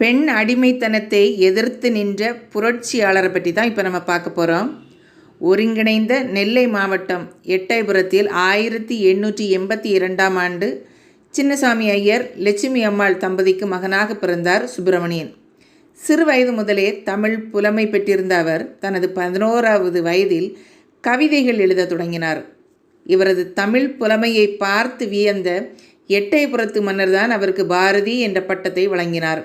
பெண் அடிமைத்தனத்தை எதிர்த்து நின்ற புரட்சியாளரை பற்றி தான் இப்போ நம்ம பார்க்க போகிறோம் ஒருங்கிணைந்த நெல்லை மாவட்டம் எட்டயபுரத்தில் ஆயிரத்தி எண்ணூற்றி எண்பத்தி இரண்டாம் ஆண்டு சின்னசாமி ஐயர் லட்சுமி அம்மாள் தம்பதிக்கு மகனாக பிறந்தார் சுப்பிரமணியன். சிறு வயது முதலே தமிழ் புலமை பெற்றிருந்த அவர் தனது பதினோராவது வயதில் கவிதைகள் எழுதத் தொடங்கினார். இவரது தமிழ் புலமையை பார்த்து வியந்த எட்டயபுரத்து மன்னர்தான் அவருக்கு பாரதி என்ற பட்டத்தை வழங்கினார்.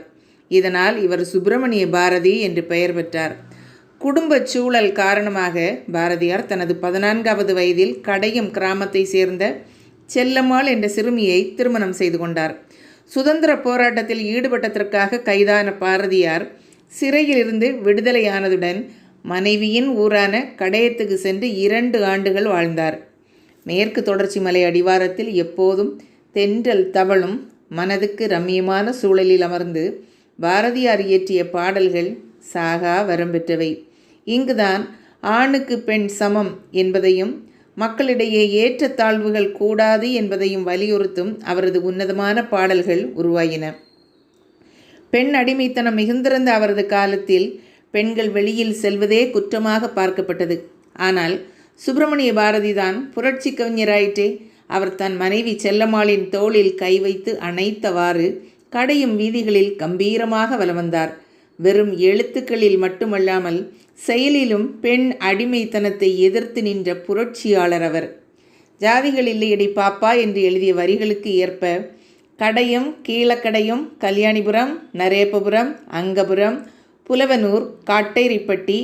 இதனால் இவர் சுப்பிரமணிய பாரதி என்று பெயர் பெற்றார். குடும்பச் சூழல் காரணமாக பாரதியார் தனது பதினான்காவது வயதில் கடையம் கிராமத்தை சேர்ந்த செல்லம்மாள் என்ற சிறுமியை திருமணம் செய்து கொண்டார். சுதந்திர போராட்டத்தில் ஈடுபட்டதற்காக கைதான பாரதியார் சிறையிலிருந்து விடுதலையானதுடன் மனைவியின் ஊரான கடையத்துக்கு சென்று இரண்டு ஆண்டுகள் வாழ்ந்தார். மேற்கு தொடர்ச்சி மலை அடிவாரத்தில் எப்போதும் தென்றல் தவளும் மனதுக்கு ரம்மியமான சூழலில் அமர்ந்து பாரதியார் இயற்றிய பாடல்கள் சாகா வரம் பெற்றவை. இங்குதான் ஆணுக்கு பெண் சமம் என்பதையும் மக்களிடையே ஏற்றத்தாழ்வுகள் கூடாது என்பதையும் வலியுறுத்தும் அவரது உன்னதமான பாடல்கள் உருவாயின. பெண் அடிமைத்தனம் மிகுந்திருந்த அவரது காலத்தில் பெண்கள் வெளியில் செல்வதே குற்றமாக பார்க்கப்பட்டது. ஆனால் சுப்பிரமணிய பாரதிதான் புரட்சி கவிஞராயிற்றே அவர் தன் மனைவி செல்லம்மாளின் தோளில் கை வைத்து அணைத்தவாறு கடையும் வீதிகளில் கம்பீரமாக வலம் வந்தார் வெறும் எழுத்துக்களில் மட்டுமல்லாமல் செயலிலும் பெண் அடிமைத்தனத்தை எதிர்த்து நின்ற புரட்சியாளர் அவர். ஜாதிகள் இல்லையடி பாப்பா என்று எழுதிய வரிகளுக்கு ஏற்ப கடையும் கீழக்கடையும் கல்யாணிபுரம் நரேப்பபுரம் அங்கபுரம் புலவனூர் காட்டேரிப்பட்டி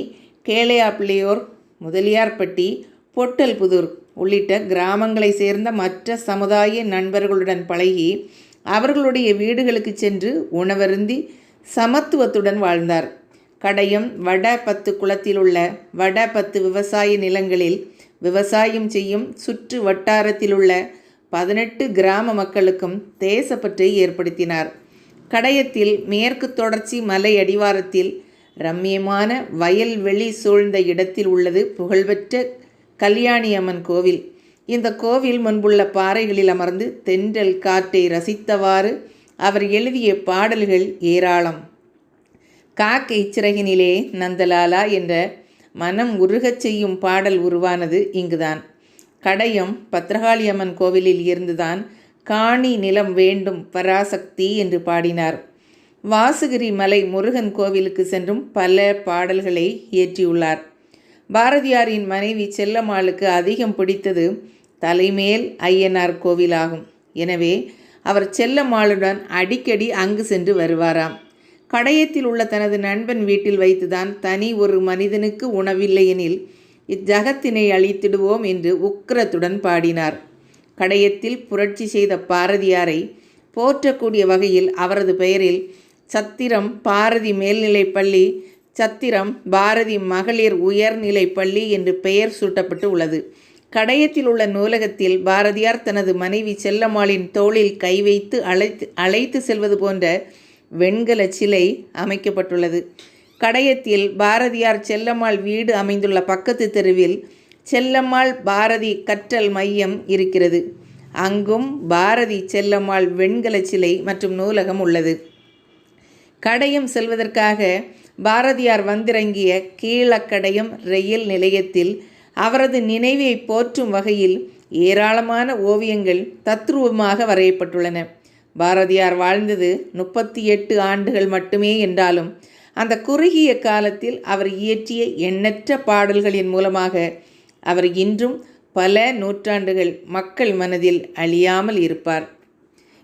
கேளையாப்பிள்ளையோர் முதலியார்பட்டி பொட்டல்புதூர் உள்ளிட்ட கிராமங்களை சேர்ந்த மற்ற சமுதாய நண்பர்களுடன் பழகி அவர்களுடைய வீடுகளுக்கு சென்று உணவருந்தி சமத்துவத்துடன் வாழ்ந்தார். கடையம் வட பத்து குளத்தில் உள்ள வட பத்து விவசாய நிலங்களில் விவசாயம் செய்யும் சுற்று வட்டாரத்தில் உள்ள பதினெட்டு கிராம மக்களுக்கும் தேசப்பற்றை ஏற்படுத்தினார். கடையத்தில் மேற்கு தொடர்ச்சி மலை அடிவாரத்தில் ரம்மியமான வயல்வெளி சூழ்ந்த இடத்தில் உள்ளது புகழ்பெற்ற கல்யாணி அம்மன் கோவில். இந்த கோவில் முன்புள்ள பாறைகளில் அமர்ந்து தென்றல் காற்றை ரசித்தவாறு அவர் எழுதிய பாடல்கள் ஏராளம். காக்கை சிறகினிலே நந்தலாலா என்ற மனம் உருகச் செய்யும் பாடல் உருவானது இங்குதான். கடையம் பத்ரகாளியம்மன் கோவிலில் இருந்துதான் காணி நிலம் வேண்டும் பராசக்தி என்று பாடினார். வாசுகிரி மலை முருகன் கோவிலுக்கு சென்றும் பல பாடல்களை இயற்றியுள்ளார். பாரதியாரின் மனைவி செல்லம்மாளுக்கு அதிகம் பிடித்தது தலைமேல் ஐயனார் கோவிலாகும். எனவே அவர் செல்லம்மாளுடன் அடிக்கடி அங்கு சென்று வருவாராம். கடையத்தில் உள்ள தனது நண்பன் வீட்டில் வைத்துதான் தனி ஒரு மனிதனுக்கு உணவில்லையெனில் இச்சகத்தினை அழித்திடுவோம் என்று உக்கிரத்துடன் பாடினார். கடையத்தில் புரட்சி செய்த பாரதியாரை போற்றக்கூடிய வகையில் அவரது பெயரில் சத்திரம் பாரதி மேல்நிலைப்பள்ளி சத்திரம் பாரதி மகளிர் உயர்நிலை பள்ளி என்று பெயர் சூட்டப்பட்டு உள்ளது. கடையத்தில் உள்ள நூலகத்தில் பாரதியார் தனது மனைவி செல்லம்மாளின் தோளில் கை வைத்து அழைத்து அழைத்து செல்வது போன்ற வெண்கல சிலை அமைக்கப்பட்டுள்ளது. கடையத்தில் பாரதியார் செல்லம்மாள் வீடு அமைந்துள்ள பக்கத்து தெருவில் செல்லம்மாள் பாரதி கற்றல் மையம் இருக்கிறது. அங்கும் பாரதி செல்லம்மாள் வெண்கல சிலை மற்றும் நூலகம் உள்ளது. கடையம் செல்வதற்காக பாரதியார் வந்திறங்கிய கீழக்கடையம் ரயில் நிலையத்தில் அவரது நினைவை போற்றும் வகையில் ஏராளமான ஓவியங்கள் தத்ரூபமாக வரையப்பட்டுள்ளன. பாரதியார் வாழ்ந்தது முப்பத்தி எட்டு ஆண்டுகள் மட்டுமே என்றாலும் அந்த குறுகிய காலத்தில் அவர் இயற்றிய எண்ணற்ற பாடல்களின் மூலமாக அவர் இன்றும் பல நூற்றாண்டுகள் மக்கள் மனதில் அழியாமல் இருப்பார்.